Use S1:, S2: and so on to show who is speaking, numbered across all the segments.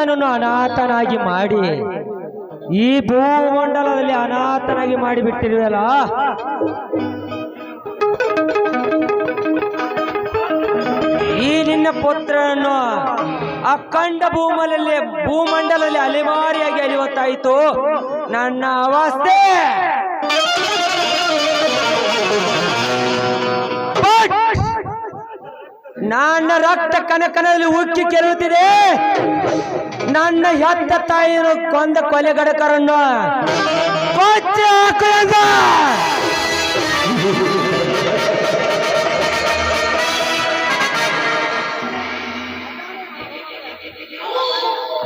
S1: ನಿನ್ನ ಕಂದನನ್ನು ಅನಾಥನಾಗಿ ಮಾಡಿ, ಈ ಭೂಮಂಡಲದಲ್ಲಿ ಅನಾಥನಾಗಿ ಮಾಡಿಬಿಟ್ಟಿರುವಲ್ಲ ಈ ನಿನ್ನ ಪುತ್ರನನ್ನು ಅಖಂಡ ಭೂಮಲಲ್ಲಿ, ಭೂಮಂಡಲದಲ್ಲಿ ಅಲೆಮಾರಿಯಾಗಿ ಅಲಿವತ್ತಾಯಿತು ನನ್ನ ಅವಸ್ಥೆ! ನನ್ನ ರಕ್ತ ಕನಕನಲ್ಲಿ ಉಕ್ಕಿ ಕೆರುತ್ತಿದೆ ನನ್ನ ಹೆತ್ತ ತಾಯಿಯನ್ನು ಕೊಂದ ಕೊಲೆಗಡಕರನ್ನು ಕೊಚ್ಚಿ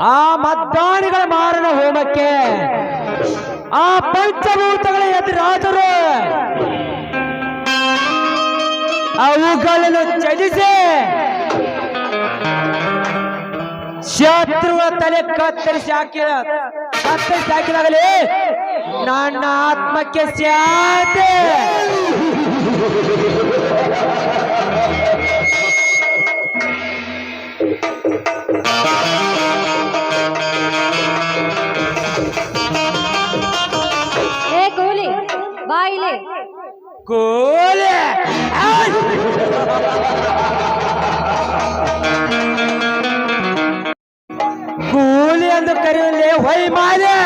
S1: ಆ ಮದ್ದಾನಿಗಳ ಮಾರಣ ಹೋಮಕ್ಕೆ ಆ ಪಂಚಭೂತಗಳ ಎದುರಾದರು. ಅವುಗಳನ್ನು ತ್ಯಜಿಸಿ. ಶತ್ರುವ ತಲೆ ಕತ್ತರಿಸಿ ಹಾಕಿದ ಕತ್ತರಿಸಿ ಹಾಕಿದಾಗಲೇ ನನ್ನ ಆತ್ಮಕ್ಕೆ ಶಾಂತಿ
S2: ಕೂಲಿ!
S1: ಕೂಲಿ ಎಂದು ಕರೆಯಲಿ ಹೊಯ್ ಮಾಲೆ.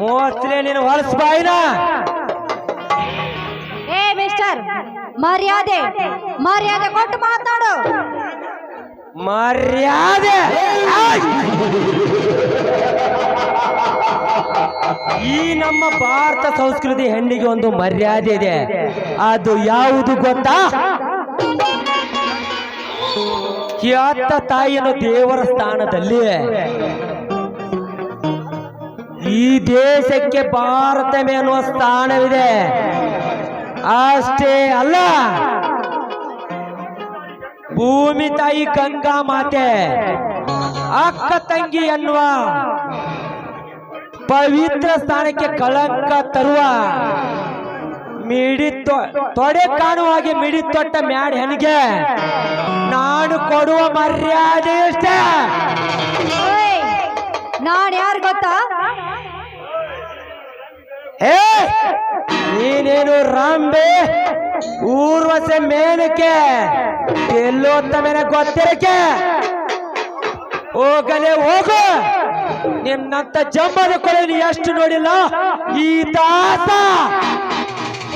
S1: ಮೂವತ್ತನೇ ನೀನು ಹೊಲಸ್ ಬಾಯಿನ.
S2: ಏ ಮಿಸ್ಟರ್ ಮರ್ಯಾದೆ ಮರ್ಯಾದೆ ಕೊಟ್ಟು ಮಾತಾಡು.
S1: ಮರ್ಯಾದೆ! ಈ ನಮ್ಮ ಭಾರತ ಸಂಸ್ಕೃತಿ ಹೆಣ್ಣಿಗೆ ಒಂದು ಮರ್ಯಾದೆ ಇದೆ. ಅದು ಯಾವುದು ಗೊತ್ತಾ? ಖ್ಯಾತ ತಾಯಿಯನ್ನು ದೇವರ ಸ್ಥಾನದಲ್ಲಿ. ಈ ದೇಶಕ್ಕೆ ಭಾರತಮೆ ಅನ್ನುವ ಸ್ಥಾನವಿದೆ. ಅಷ್ಟೇ ಅಲ್ಲ. ಭೂಮಿ ತಾಯಿ ಗಂಗಾ ಮಾತೆ, ಅಕ್ಕ ತಂಗಿ ಎನ್ನುವ ಪವಿತ್ರ ಸ್ಥಾನಕ್ಕೆ ಕಳಂಕ ತರುವ ಮಿಡಿ ತೊಡೆ ಕಾಣುವ ಹಾಗೆ ಮಿಡಿ ತೊಟ್ಟ ಮ್ಯಾಡ್ ಹೆಣ್ಗೆ. ನಾನು ಕೊಡುವ ಮರ್ಯಾದೆ
S2: ಎಷ್ಟೇ? ನಾನು ಯಾರು ಗೊತ್ತಾ?
S1: ಏ ನೀನೇನು ರಾಂಬೆ? ಊರ್ವಶೆ ಮೇನಕ್ಕೆ? ಎಲ್ಲೋತ್ತ ಮೇಲೆ ಗೊತ್ತಿರಕ್ಕೆ? ಹೋಗಲೇ ಹೋಗು. ನಿನ್ನಂತ ಜಂಬದ ನೀ ಎಷ್ಟು ನೋಡಿಲ್ಲ? ಈ ತಾತ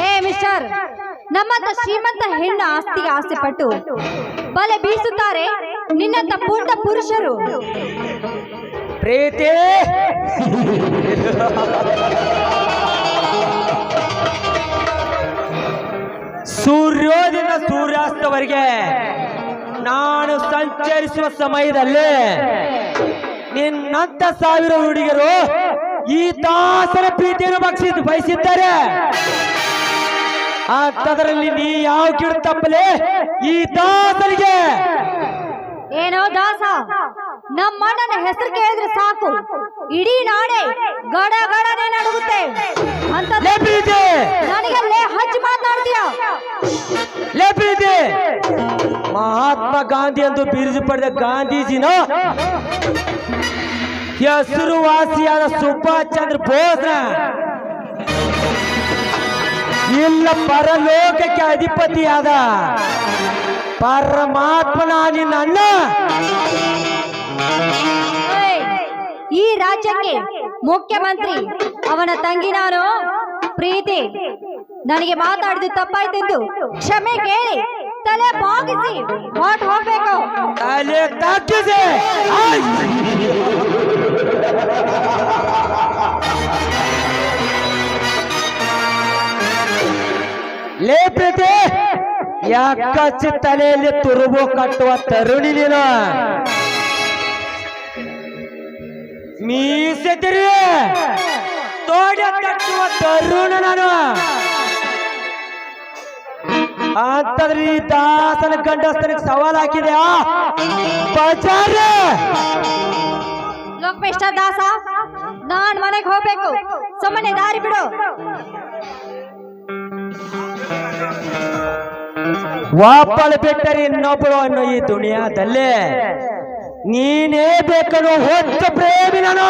S2: ಏ ಮಿಸ್ಟರ್ ನಮ್ಮಂತ ಶ್ರೀಮಂತ ಹೆಣ್ಣು ಆಸ್ತಿಗೆ ಆಸೆ ಪಟ್ಟು ಬಲೆ ಬೀಸುತ್ತಾರೆ ನಿನ್ನಂತ ಪೂರ್ಣ ಪುರುಷರು.
S1: ಪ್ರೀತಿ! ಸೂರ್ಯೋದಯ ಸೂರ್ಯಾಸ್ತವರಿಗೆ ನಾನು ಸಂಚರಿಸುವ ಸಮಯದಲ್ಲಿ ನಿನ್ನಂತ ಸಾವಿರ ಹುಡುಗರು ಈ ದಾಸರ ಪ್ರೀತಿಯನ್ನು ಬಕ್ಷಿ ಬಯಸಿದ್ದಾರೆ. ಅಂತದರಲ್ಲಿ ನೀ ಯಾವ ಕಿಡ ತಪ್ಪಲೆ? ಈ ದಾಸರಿಗೆ.
S2: ಏನೋ ದಾಸ ನಮ್ಮ ಅಣ್ಣನ ಹೆಸರು ಕೇಳಿದ್ರೆ ಸಾಕು. ಇಡೀ ನಾಡೆ ಗಡ ಗಡನೆ ನಡುಗುತ್ತೆ ಅಂತ ನನಗೆ ಲೇ ಹಚ್ಚಿ ಮಾತಾಡ್ತೀಯ?
S1: ಲೇ ಪ್ರೀತಿ. ಮಹಾತ್ಮ ಗಾಂಧಿ ಎಂದು ಬೀರಿಸಿ ಪಡೆದ ಗಾಂಧೀಜಿನ ಹೆಸರುವಾಸಿಯಾದ ಸುಭಾಷ್ ಚಂದ್ರ ಬೋಸ್ನ. ಇಲ್ಲ ಪರಲೋಕಕ್ಕೆ ಅಧಿಪತಿಯಾದ ಪರಮಾತ್ಮನ ನಿನ್ನ ಅಣ್ಣ.
S2: ಈ ರಾಜ್ಯಕ್ಕೆ ಮುಖ್ಯಮಂತ್ರಿ ಅವನ ತಂಗಿ ನಾನು ಪ್ರೀತಿ. ನನಗೆ ಮಾತಾಡಿದ್ದು ತಪ್ಪಾಯ್ತೆಂದು ಕ್ಷಮೆ ಕೇಳಿ ತಲೆ ಬಾಗಿಸಿ ಹೋಗ್ಬೇಕು.
S1: ತಲೆ ತಗ್ಗಿಸಿ ಯಾಕಚ್ಚಿ ತಲೆಯಲ್ಲಿ ತುರುಬು ಕಟ್ಟುವ ತರುಣಿ ನೀನು? ಮೀಸೆ ತಿರುವೆ ತೋಡ ತಟ್ಟುವ ತರುಣ ನಾನು. ಅಂತಂದ್ರೆ ಈ ದಾಸನ ಗಂಡಸ್ತನಿಗೆ ಸವಾಲ್ ಹಾಕಿದೆ ಬಜಾರ.
S2: ಲೋಕಪೇಷ್ಟ ದಾಸ, ನಾನ್ ಮನೆಗೆ ಹೋಗ್ಬೇಕು. ಸುಮ್ಮನೆ ದಾರಿ ಬಿಡು.
S1: ಒಬ್ಬಳು ಬಿಟ್ಟರೆ ಇನ್ನೊಬ್ಬಳು ಅನ್ನೋ ಈ ದುನಿಯಾದಲ್ಲಿ ನೀನೇ ಬೇಕನ್ನೋ ಹೊತ್ತು ಪ್ರೇಮಿ ನಾನು.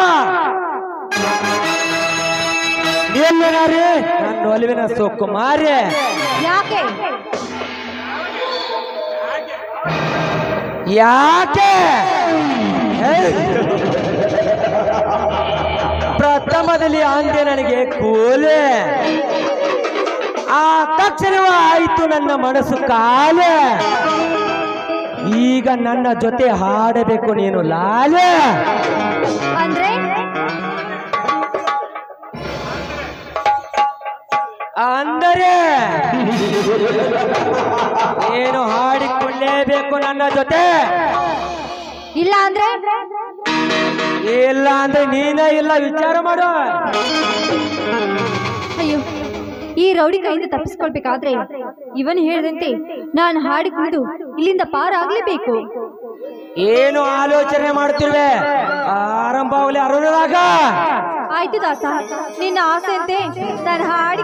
S1: ಎಲ್ಲನಾರಿ ನನ್ನ ಒಲವಿನ ಸುಕುಮಾರಿ ಮಾರಿ
S3: ಯಾಕೆ!
S1: ಪ್ರಥಮದಲ್ಲಿ ಅಂದೆ ನನಗೆ ಕೂಲೆ. ಆ ತಕ್ಷಣವ ಆಯಿತು ನನ್ನ ಮನಸ್ಸು ಕಾಲೆ. ಈಗ ನನ್ನ ಜೊತೆ ಹಾಡಬೇಕು ನೀನು ಲಾಲೆ.
S3: ಅಂದ್ರೆ?
S1: ಅಂದರೆ? ಏನು ಹಾಡಿಕೊಳ್ಳೇಬೇಕು ನನ್ನ ಜೊತೆ.
S3: ಇಲ್ಲ ಅಂದ್ರೆ?
S1: ಇಲ್ಲ ಅಂದ್ರೆ ನೀನೇ ಇಲ್ಲ ವಿಚಾರ ಮಾಡು.
S3: ಅಯ್ಯೋ. ಈ ರೌಡಿ ಕೈಯಿಂದ ತಪ್ಪಿಸ್ಕೊಳ್ಬೇಕಾದ್ರೆ ಇವನು ಹೇಳಿದಂತೆ ನಾನು ಹಾಡಿಕೊಂಡು ಇಲ್ಲಿಂದ ಪಾರಾಗ್ಲೇಬೇಕು.
S1: ಏನು ಆಲೋಚನೆ ಮಾಡ್ತಿರುವೆ? ಆರಂಭವಾಗಲಿ ಅರುಣರಾಗ
S3: ಆಯ್ತು ದಾಸ ನಿನ್ನ ಆಸೆಯಂತೆ ನಾನು ಹಾಡಿ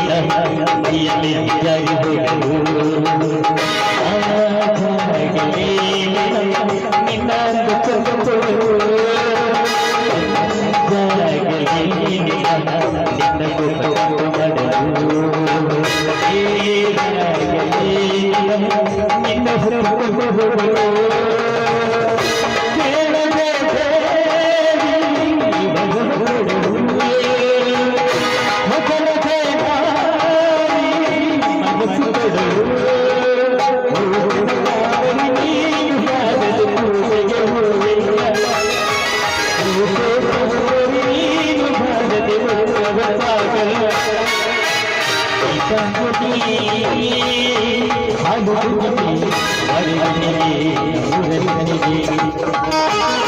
S3: I'm not going to be able to the it.
S1: Hari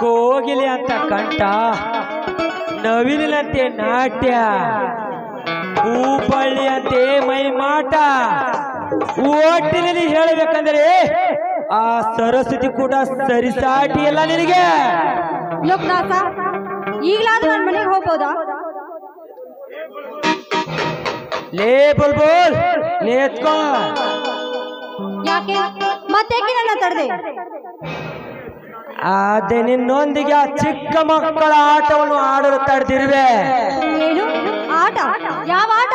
S1: ಕೋಗಿಲೆ ಅಂತ ನವಿಲಿನಂತೆ ನಾಟ್ಯ ಹೂಪಳ್ಳಿಯಂತೆ ಮೈಮಾಟ. ಒಟ್ಟಿನಲ್ಲಿ ಹೇಳಬೇಕಂದ್ರೆ ಆ ಸರಸ್ವತಿ ಕೂಡ ಸರಿಸಾಟಿ ಇಲ್ಲ ನಿನಗೆ?
S2: ಲೋಕನಾಥ ಈಗಲಾದ್ರೂ ನನ್ನ ಮನೆಗೆ ಹೋಗ್ಬೋದಾ?
S1: ಲೇ ಬುಲ್ಬುಲ್ ನೇತ್ಕೋ.
S2: ಯಾಕೆ? ಮತ್ತೆ ನನ್ನ ತಡೆದೆ?
S1: ಅದೇ ನಿನ್ನೊಂದಿಗೆ ಆ ಚಿಕ್ಕ ಮಕ್ಕಳ ಆಟವನ್ನು ಆಡಲು ತಡೆದಿರುವೆ.
S2: ಏನು? ಆಟ? ಯಾವ ಆಟ?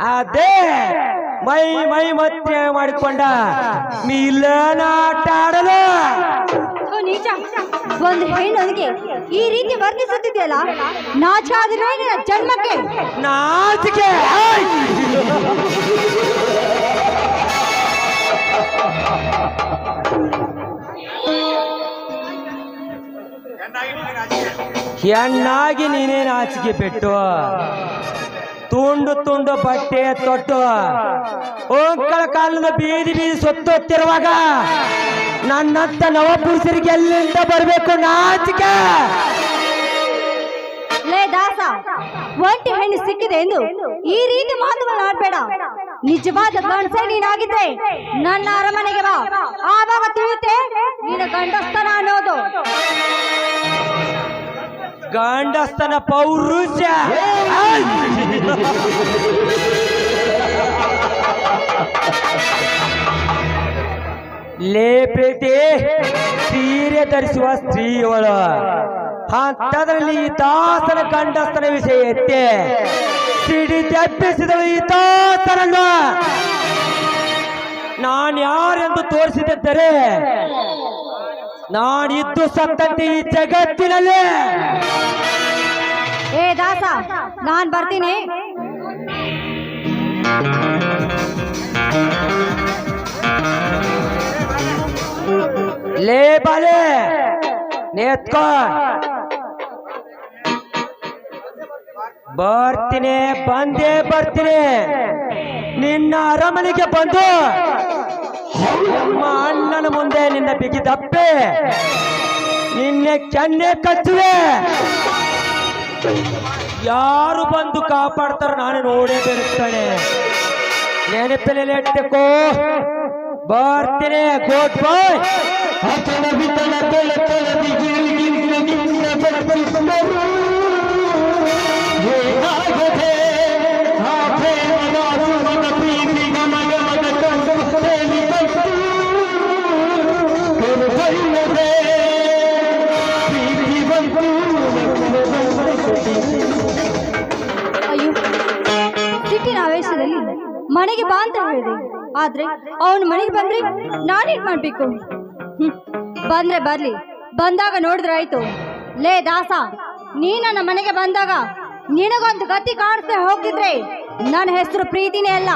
S1: ಅದೇ. ಮೈ ಮೈ ಮತ್ತೆ ಮಾಡಿಕೊಂಡ. ಮಿಲನ ಆಟ ಆಡಲು
S2: ಓ ನೀಚ. ಒಂದು ಹೆಣ್ಣೊಂದಿಗೆ ಈ ರೀತಿ ವರ್ತಿಸುತ್ತಿದೆಯಲ್ಲ ನಾಚಾದ್ರೆ ನಿನ್ನ ಜನ್ಮಕ್ಕೆ.
S1: ನಾಚಿಕೆ! ಹೆಣ್ಣಾಗಿ ನೀನೇ ನಾಚಿಕೆ. ಬಿಟ್ಟು ತುಂಡು ತುಂಡು ಬಟ್ಟೆ ತೊಟ್ಟು. ಓಂಕಳ ಕಾಲದ ಬೀದಿ ಬೀದಿ ಸುತ್ತುತ್ತಿರುವಾಗ ನನ್ನಂತ ನವಪುರುಷರಿಗೆ ಎಲ್ಲಿಂದ ಬರಬೇಕು ನಾಚಿಕೆ?
S2: ದಾಸ, ಒಂಟಿ ಹೆಣ್ಣು ಸಿಕ್ಕಿದೆ ಎಂದು ಈ ರೀತಿ ಮಾತುಗಳನ್ನು ಆಡ್ಬೇಡ ನಿಜವಾದ ಗಂಡಸೆ ನೀನಾಗಿದ್ದೆ. ನನ್ನ ಅರಮನೆಗೆ ಬಾ. ಆವಾಗ ತಿಳಿಯುತ್ತೆ, ನೀನು ಗಂಡಸ್ತನ ಅನ್ನೋದು
S1: ಗಂಡಸ್ತನ ಪೌರುಷ! ಲೇ ಪ್ರೀತಿ, ಸೀರೆ ಧರಿಸುವ ಸ್ತ್ರೀಯವಳು. ಅಂತದ್ರಲ್ಲಿ ಈ ತಾಸನ ಗಂಡಸ್ತನ ವಿಷಯ ಎತ್ತೆ. ಸಿಡಿ ತಪ್ಪಿಸಿದಳು ಈ ದಾಸನನ್ನು. ನಾನು ಯಾರೆಂದು ತೋರಿಸಿದ್ದರೆ ನಾನಿದ್ದು ಸತ್ತಂತೆ ಈ ಜಗತ್ತಿನಲ್ಲಿ.
S2: ಏ ದಾಸ ನಾನ್ ಬರ್ತೀನಿ.
S1: ಲೇ ಬಾಲೆ ನೇತ್ಕೋ. ಬರ್ತೀನಿ ಬಂದೇ ಬರ್ತೀನಿ. ನಿನ್ನ ಅರಮನೆಗೆ ಬಂದು ನಮ್ಮ ಅಣ್ಣನ ಮುಂದೆ ನಿನ್ನ ಬಿಗಿದಪ್ಪೆ ನಿನ್ನೆ ಕೆನ್ನೆ ಕಚ್ಚುವೆ ಯಾರು ಬಂದು ಕಾಪಾಡ್ತಾರ ನಾನು ನೋಡೇ ಬರುತ್ತಾನೆ. ನೆನಪಿನಲ್ಲಿ ಇಟ್ಟಕೋ ಬರ್ತೀನಿ. ಗುಡ್ ಬಾಯ್
S2: ಅಯ್ಯೋ ಸಿಟ್ಟಿನ ಆವೇಶದಲ್ಲಿ ಮನೆಗೆ ಬಾ ಅಂತ ಹೇಳಿದೆ. ಆದ್ರೆ ಅವನು ಮನೆಗೆ ಬಂದ್ರೆ ನಾನೇನ್ ಮಾಡ್ಬೇಕು. ಬಂದ್ರೆ ಬರ್ಲಿ. ಬಂದಾಗ ನೋಡಿದ್ರೆ ಆಯ್ತು. ಲೇ, ದಾಸ, ನೀ ನನ್ನ ಮನೆಗೆ ಬಂದಾಗ ನಿನಗೊಂದು ಗತಿ ಕಾಣಿಸ್ತಾ ಹೋಗಿದ್ರೆ ನನ್ನ ಹೆಸರು ಪ್ರೀತಿನೇ ಅಲ್ಲ.